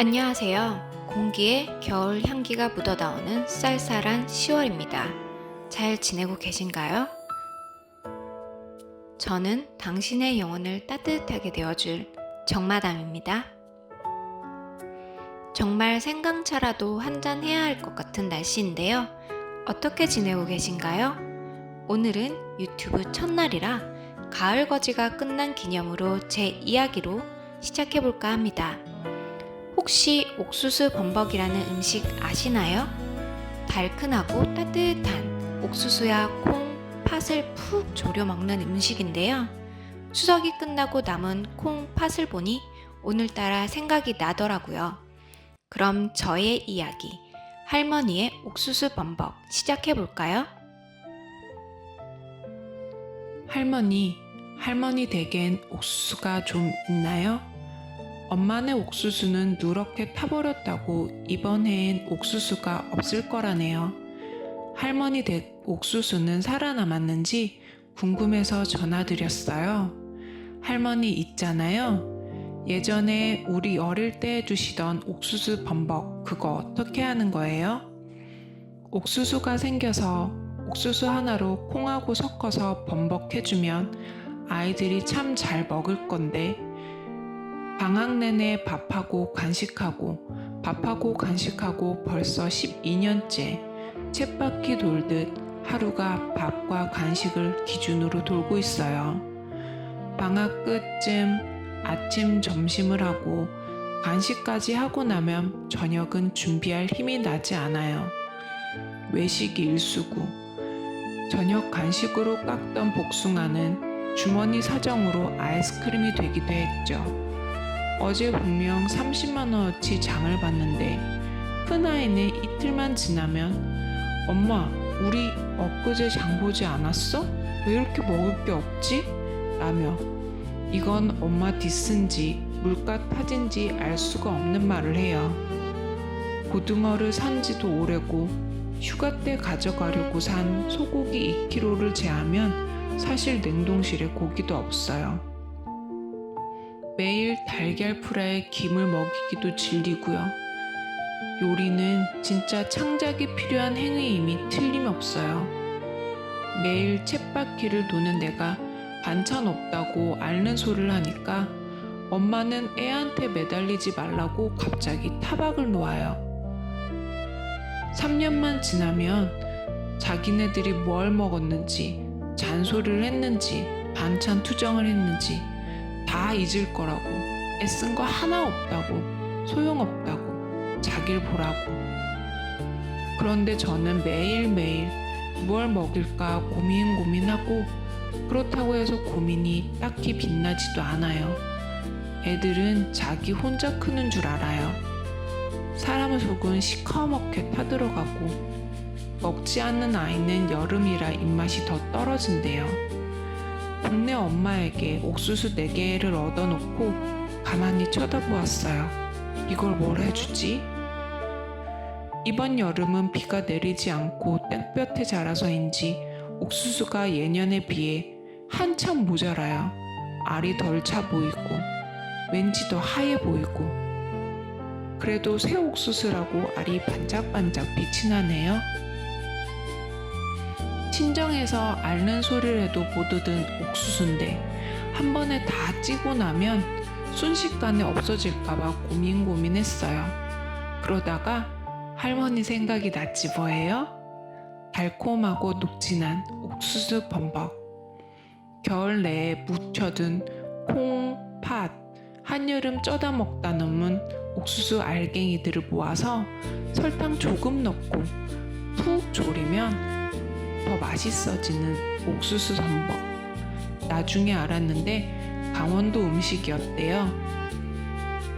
안녕하세요. 공기에 겨울 향기가 묻어나오는 쌀쌀한 10월입니다. 잘 지내고 계신가요? 저는 당신의 영혼을 따뜻하게 되어줄 정마담입니다. 정말 생강차라도 한잔 해야 할 것 같은 날씨인데요. 어떻게 지내고 계신가요? 오늘은 유튜브 첫날이라 가을 거지가 끝난 기념으로 제 이야기로 시작해볼까 합니다. 혹시 옥수수 범벅이라는 음식 아시나요? 달큰하고 따뜻한 옥수수야 콩, 팥을 푹 졸여 먹는 음식인데요. 추석이 끝나고 남은 콩, 팥을 보니 오늘따라 생각이 나더라고요. 그럼 저의 이야기, 할머니의 옥수수 범벅 시작해 볼까요? 할머니, 할머니 댁엔 옥수수가 좀 있나요? 엄마네 옥수수는 누렇게 타버렸다고 이번 해엔 옥수수가 없을 거라네요. 할머니 댁 옥수수는 살아남았는지 궁금해서 전화드렸어요. 할머니 있잖아요. 예전에 우리 어릴 때 해주시던 옥수수 범벅 그거 어떻게 하는 거예요? 옥수수가 생겨서 옥수수 하나로 콩하고 섞어서 범벅해주면 아이들이 참 잘 먹을 건데 방학 내내 밥하고 간식하고 밥하고 간식하고 벌써 12년째 쳇바퀴 돌듯 하루가 밥과 간식을 기준으로 돌고 있어요. 방학 끝쯤 아침 점심을 하고 간식까지 하고 나면 저녁은 준비할 힘이 나지 않아요. 외식이 일수고 저녁 간식으로 깎던 복숭아는 주머니 사정으로 아이스크림이 되기도 했죠. 어제 분명 30만원어치 장을 봤는데 큰아이는 이틀만 지나면 엄마, 우리 엊그제 장 보지 않았어? 왜 이렇게 먹을 게 없지? 라며 이건 엄마 디스인지 물가 타진지 알 수가 없는 말을 해요. 고등어를 산 지도 오래고 휴가 때 가져가려고 산 소고기 2kg를 제하면 사실 냉동실에 고기도 없어요. 매일 달걀 프라이에 김을 먹이기도 질리고요. 요리는 진짜 창작이 필요한 행위임이 틀림없어요. 매일 쳇바퀴를 도는 내가 반찬 없다고 앓는 소리를 하니까 엄마는 애한테 매달리지 말라고 갑자기 타박을 놓아요. 3년만 지나면 자기네들이 뭘 먹었는지, 잔소리를 했는지, 반찬 투정을 했는지 다 잊을 거라고 애쓴 거 하나 없다고 소용없다고 자길 보라고. 그런데 저는 매일매일 무얼 먹일까 고민 고민하고 그렇다고 해서 고민이 딱히 빛나지도 않아요. 애들은 자기 혼자 크는 줄 알아요. 사람 속은 시커멓게 타들어가고 먹지 않는 아이는 여름이라 입맛이 더 떨어진대요 동네 엄마에게 옥수수 4개를 얻어놓고 가만히 쳐다보았어요. 이걸 뭘 해주지? 이번 여름은 비가 내리지 않고 땡볕에 자라서인지 옥수수가 예년에 비해 한참 모자라요. 알이 덜 차 보이고 왠지 더 하얘 보이고 그래도 새 옥수수라고 알이 반짝반짝 빛이 나네요. 친정에서 앓는 소리를 해도 못 얻은 옥수수인데 한 번에 다 찌고 나면 순식간에 없어질까봐 고민 고민했어요. 그러다가 할머니 생각이 났지 뭐예요? 달콤하고 녹진한 옥수수 범벅. 겨울 내에 묵혀둔 콩, 팥, 한여름 쪄다 먹다 남은 옥수수 알갱이들을 모아서 설탕 조금 넣고 푹 졸이면 더 맛있어지는 옥수수 전복. 나중에 알았는데 강원도 음식이었대요.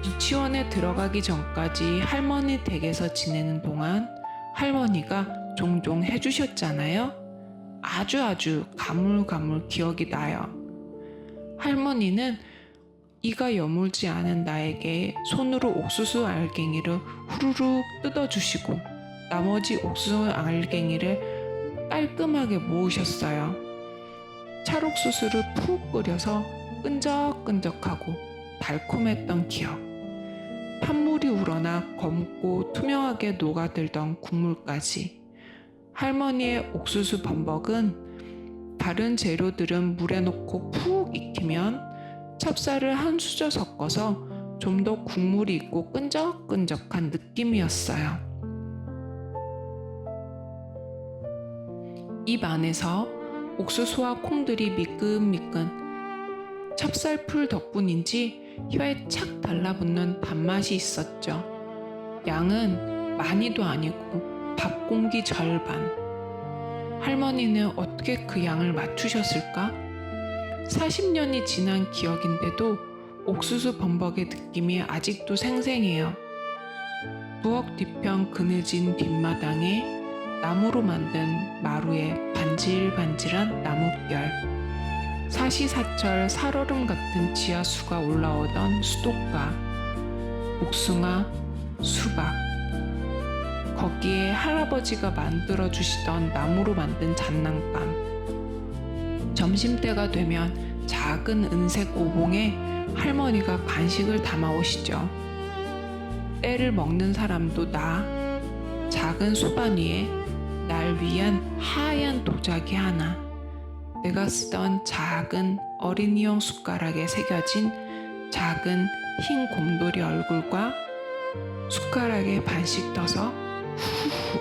유치원에 들어가기 전까지 할머니 댁에서 지내는 동안 할머니가 종종 해주셨잖아요. 아주 아주 가물가물 기억이 나요. 할머니는 이가 여물지 않은 나에게 손으로 옥수수 알갱이를 후루룩 뜯어주시고 나머지 옥수수 알갱이를 깔끔하게 모으셨어요. 찰옥수수를 푹 끓여서 끈적끈적하고 달콤했던 기억. 판물이 우러나 검고 투명하게 녹아들던 국물까지. 할머니의 옥수수 범벅은 다른 재료들은 물에 넣고 푹 익히면 찹쌀을 한 수저 섞어서 좀 더 국물이 있고 끈적끈적한 느낌이었어요. 입 안에서 옥수수와 콩들이 미끈미끈 찹쌀풀 덕분인지 혀에 착 달라붙는 단맛이 있었죠. 양은 많이도 아니고 밥 공기 절반. 할머니는 어떻게 그 양을 맞추셨을까? 40년이 지난 기억인데도 옥수수 범벅의 느낌이 아직도 생생해요. 부엌 뒤편 그늘진 뒷마당에 나무로 만든 마루에 반질반질한 나뭇결. 사시사철 살얼음 같은 지하수가 올라오던 수도가, 복숭아, 수박. 거기에 할아버지가 만들어 주시던 나무로 만든 장난감. 점심때가 되면 작은 은색 오봉에 할머니가 간식을 담아 오시죠. 때를 먹는 사람도 나, 작은 수반 위에 날 위한 하얀 도자기 하나, 내가 쓰던 작은 어린이용 숟가락에 새겨진 작은 흰 곰돌이 얼굴과 숟가락에 반씩 떠서 후후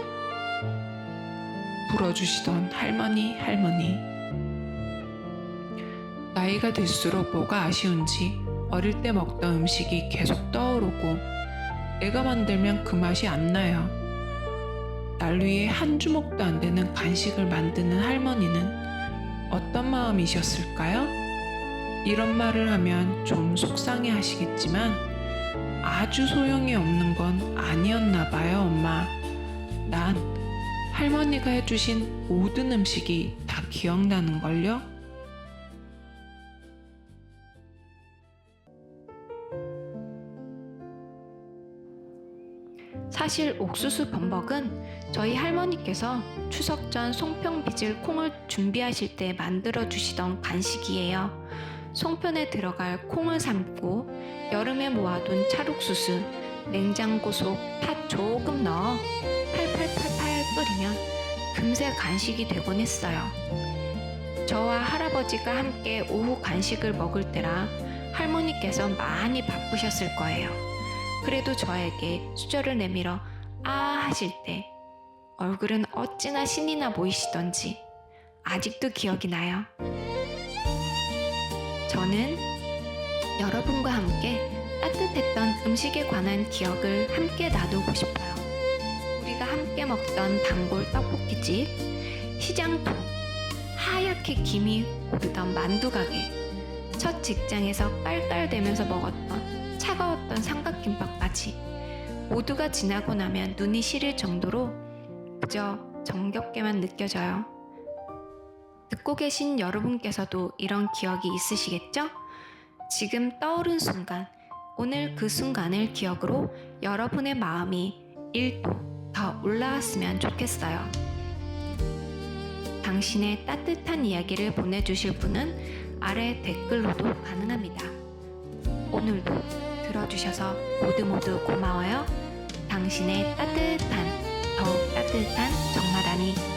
불어주시던 할머니 할머니 나이가 들수록 뭐가 아쉬운지 어릴 때 먹던 음식이 계속 떠오르고 내가 만들면 그 맛이 안 나요. 날 위해 한 주먹도 안 되는 간식을 만드는 할머니는 어떤 마음이셨을까요? 이런 말을 하면 좀 속상해 하시겠지만 아주 소용이 없는 건 아니었나 봐요, 엄마. 난 할머니가 해주신 모든 음식이 다 기억나는 걸요. 사실 옥수수 범벅은 저희 할머니께서 추석 전 송편 빚을 콩을 준비하실 때 만들어 주시던 간식이에요. 송편에 들어갈 콩을 삶고 여름에 모아둔 찰옥수수, 냉장고 속 팥 조금 넣어 팔팔팔팔 끓이면 금세 간식이 되곤 했어요. 저와 할아버지가 함께 오후 간식을 먹을 때라 할머니께서 많이 바쁘셨을 거예요. 그래도 저에게 수저를 내밀어 아 하실 때 얼굴은 어찌나 신이 나 보이시던지 아직도 기억이 나요. 저는 여러분과 함께 따뜻했던 음식에 관한 기억을 함께 나누고 싶어요. 우리가 함께 먹던 단골 떡볶이집, 시장통, 하얗게 김이 오르던 만두가게, 첫 직장에서 깔깔대면서 먹었던 삼각 김밥까지 모두가 지나고 나면 눈이 시릴 정도로 그저 정겹게만 느껴져요. 듣고 계신 여러분께서도 이런 기억이 있으시겠죠? 지금 떠오른 순간, 오늘 그 순간을 기억으로 여러분의 마음이 1도 더 올라왔으면 좋겠어요. 당신의 따뜻한 이야기를 보내주실 분은 아래 댓글로도 가능합니다. 오늘도 들어주셔서 모두 모두 고마워요. 당신의 따뜻한, 더욱 따뜻한 정마다니